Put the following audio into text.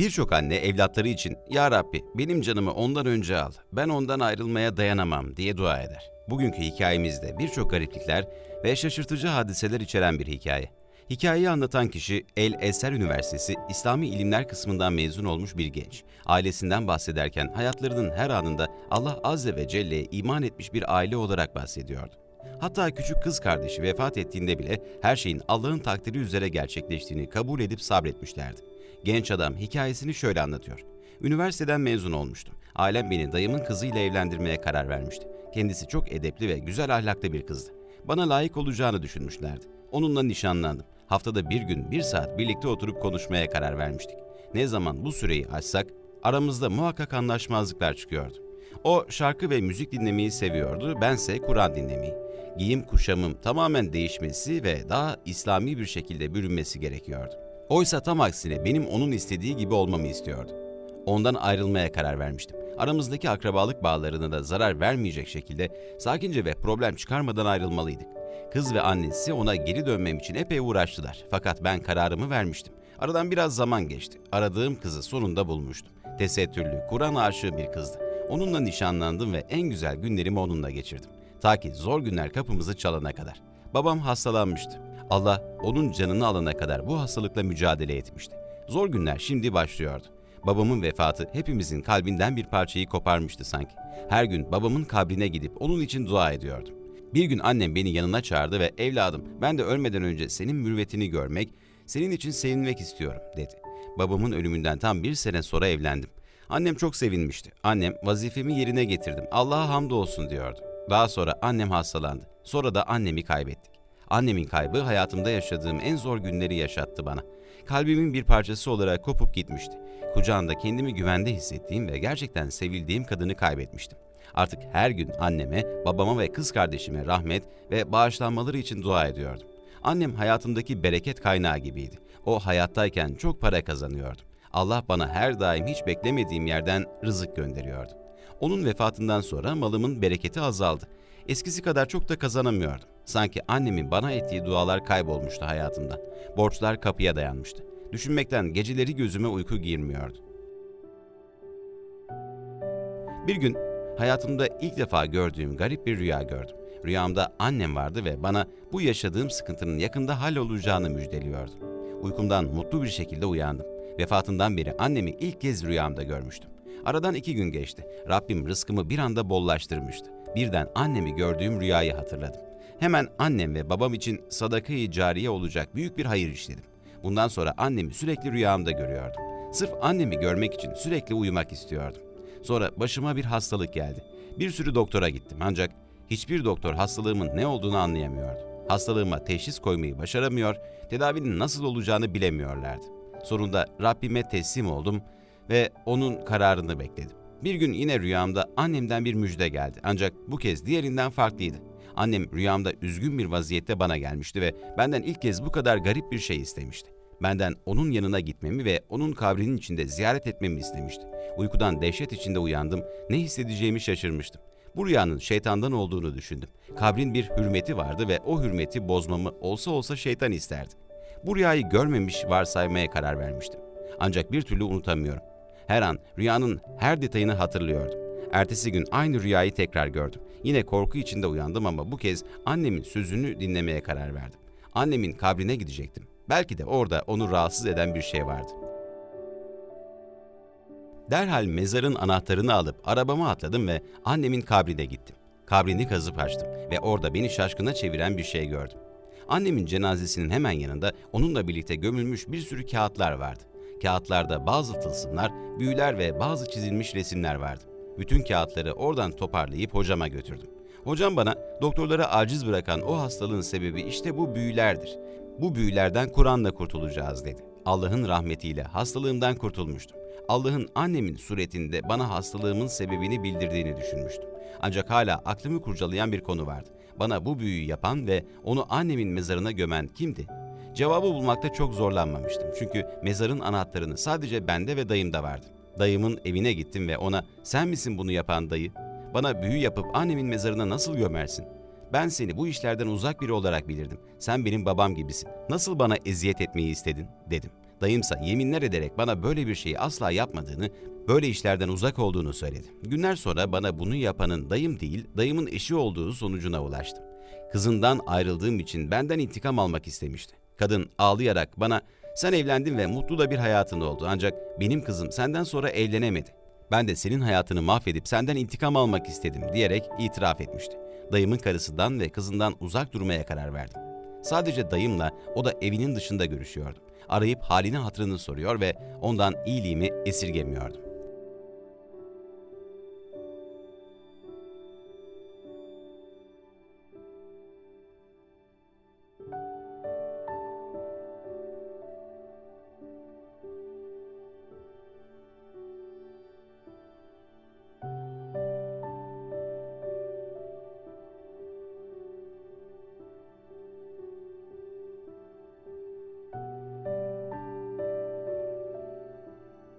Birçok anne evlatları için Ya Rabbi benim canımı ondan önce al, ben ondan ayrılmaya dayanamam diye dua eder. Bugünkü hikayemizde birçok gariplikler ve şaşırtıcı hadiseler içeren bir hikaye. Hikayeyi anlatan kişi El Eser Üniversitesi İslami İlimler kısmından mezun olmuş bir genç. Ailesinden bahsederken hayatlarının her anında Allah Azze ve Celle'ye iman etmiş bir aile olarak bahsediyordu. Hatta küçük kız kardeşi vefat ettiğinde bile her şeyin Allah'ın takdiri üzere gerçekleştiğini kabul edip sabretmişlerdi. Genç adam hikayesini şöyle anlatıyor. Üniversiteden mezun olmuştum. Ailem beni dayımın kızıyla evlendirmeye karar vermişti. Kendisi çok edepli ve güzel ahlaklı bir kızdı. Bana layık olacağını düşünmüşlerdi. Onunla nişanlandım. Haftada bir gün bir saat birlikte oturup konuşmaya karar vermiştik. Ne zaman bu süreyi açsak aramızda muhakkak anlaşmazlıklar çıkıyordu. O şarkı ve müzik dinlemeyi seviyordu, bense Kur'an dinlemeyi. Giyim kuşamım tamamen değişmesi ve daha İslami bir şekilde bürünmesi gerekiyordu. Oysa tam aksine benim onun istediği gibi olmamı istiyordu. Ondan ayrılmaya karar vermiştim. Aramızdaki akrabalık bağlarına da zarar vermeyecek şekilde sakince ve problem çıkarmadan ayrılmalıydık. Kız ve annesi ona geri dönmem için epey uğraştılar. Fakat ben kararımı vermiştim. Aradan biraz zaman geçti. Aradığım kızı sonunda bulmuştum. Tesettürlü, Kur'an aşığı bir kızdı. Onunla nişanlandım ve en güzel günlerimi onunla geçirdim. Ta ki zor günler kapımızı çalana kadar. Babam hastalanmıştı. Allah onun canını alana kadar bu hastalıkla mücadele etmişti. Zor günler şimdi başlıyordu. Babamın vefatı hepimizin kalbinden bir parçayı koparmıştı sanki. Her gün babamın kabrine gidip onun için dua ediyordum. Bir gün annem beni yanına çağırdı ve evladım ben de ölmeden önce senin mürvetini görmek, senin için sevinmek istiyorum dedi. Babamın ölümünden tam bir sene sonra evlendim. Annem çok sevinmişti. Annem vazifemi yerine getirdim. Allah'a hamdolsun diyordu. Daha sonra annem hastalandı. Sonra da annemi kaybettik. Annemin kaybı hayatımda yaşadığım en zor günleri yaşattı bana. Kalbimin bir parçası olarak kopup gitmişti. Kucağında kendimi güvende hissettiğim ve gerçekten sevildiğim kadını kaybetmiştim. Artık her gün anneme, babama ve kız kardeşime rahmet ve bağışlanmaları için dua ediyordum. Annem hayatımdaki bereket kaynağı gibiydi. O hayattayken çok para kazanıyordu. Allah bana her daim hiç beklemediğim yerden rızık gönderiyordu. Onun vefatından sonra malımın bereketi azaldı. Eskisi kadar çok da kazanamıyordum. Sanki annemin bana ettiği dualar kaybolmuştu hayatımdan. Borçlar kapıya dayanmıştı. Düşünmekten geceleri gözüme uyku girmiyordu. Bir gün hayatımda ilk defa gördüğüm garip bir rüya gördüm. Rüyamda annem vardı ve bana bu yaşadığım sıkıntının yakında hallolacağını müjdeliyordu. Uykumdan mutlu bir şekilde uyandım. Vefatından beri annemi ilk kez rüyamda görmüştüm. Aradan iki gün geçti. Rabbim rızkımı bir anda bollaştırmıştı. Birden annemi gördüğüm rüyayı hatırladım. Hemen annem ve babam için sadakayı cariye olacak büyük bir hayır işledim. Bundan sonra annemi sürekli rüyamda görüyordum. Sırf annemi görmek için sürekli uyumak istiyordum. Sonra başıma bir hastalık geldi. Bir sürü doktora gittim ancak hiçbir doktor hastalığımın ne olduğunu anlayamıyordu. Hastalığıma teşhis koymayı başaramıyor, tedavinin nasıl olacağını bilemiyorlardı. Sonunda Rabbime teslim oldum ve onun kararını bekledim. Bir gün yine rüyamda annemden bir müjde geldi ancak bu kez diğerinden farklıydı. Annem rüyamda üzgün bir vaziyette bana gelmişti ve benden ilk kez bu kadar garip bir şey istemişti. Benden onun yanına gitmemi ve onun kabrinin içinde ziyaret etmemi istemişti. Uykudan dehşet içinde uyandım, ne hissedeceğimi şaşırmıştım. Bu rüyanın şeytandan olduğunu düşündüm. Kabrin bir hürmeti vardı ve o hürmeti bozmamı olsa olsa şeytan isterdi. Bu rüyayı görmemiş varsaymaya karar vermiştim. Ancak bir türlü unutamıyorum. Her an rüyanın her detayını hatırlıyordum. Ertesi gün aynı rüyayı tekrar gördüm. Yine korku içinde uyandım ama bu kez annemin sözünü dinlemeye karar verdim. Annemin kabrine gidecektim. Belki de orada onu rahatsız eden bir şey vardı. Derhal mezarın anahtarını alıp arabama atladım ve annemin kabrine gittim. Kabrini kazıp açtım ve orada beni şaşkına çeviren bir şey gördüm. Annemin cenazesinin hemen yanında onunla birlikte gömülmüş bir sürü kağıtlar vardı. Kağıtlarda bazı tılsımlar, büyüler ve bazı çizilmiş resimler vardı. Bütün kağıtları oradan toparlayıp hocama götürdüm. Hocam bana doktorlara aciz bırakan o hastalığın sebebi işte bu büyülerdir. Bu büyülerden Kur'an'la kurtulacağız dedi. Allah'ın rahmetiyle hastalığımdan kurtulmuştum. Allah'ın annemin suretinde bana hastalığımın sebebini bildirdiğini düşünmüştüm. Ancak hala aklımı kurcalayan bir konu vardı. Bana bu büyüyü yapan ve onu annemin mezarına gömen kimdi? Cevabı bulmakta çok zorlanmamıştım. Çünkü mezarın anahtarını sadece bende ve dayımda vardı. Dayımın evine gittim ve ona sen misin bunu yapan dayı? Bana büyü yapıp annemin mezarına nasıl gömersin? Ben seni bu işlerden uzak biri olarak bilirdim. Sen benim babam gibisin. Nasıl bana eziyet etmeyi istedin?" dedim. Dayımsa yeminler ederek bana böyle bir şeyi asla yapmadığını, böyle işlerden uzak olduğunu söyledi. Günler sonra bana bunu yapanın dayım değil, dayımın eşi olduğu sonucuna ulaştım. Kızından ayrıldığım için benden intikam almak istemişti. Kadın ağlayarak bana sen evlendin ve mutlu da bir hayatın oldu ancak benim kızım senden sonra evlenemedi. Ben de senin hayatını mahvedip senden intikam almak istedim diyerek itiraf etmişti. Dayımın karısından ve kızından uzak durmaya karar verdim. Sadece dayımla o da evinin dışında görüşüyordum. Arayıp halini hatırını soruyor ve ondan iyiliğimi esirgemiyordum.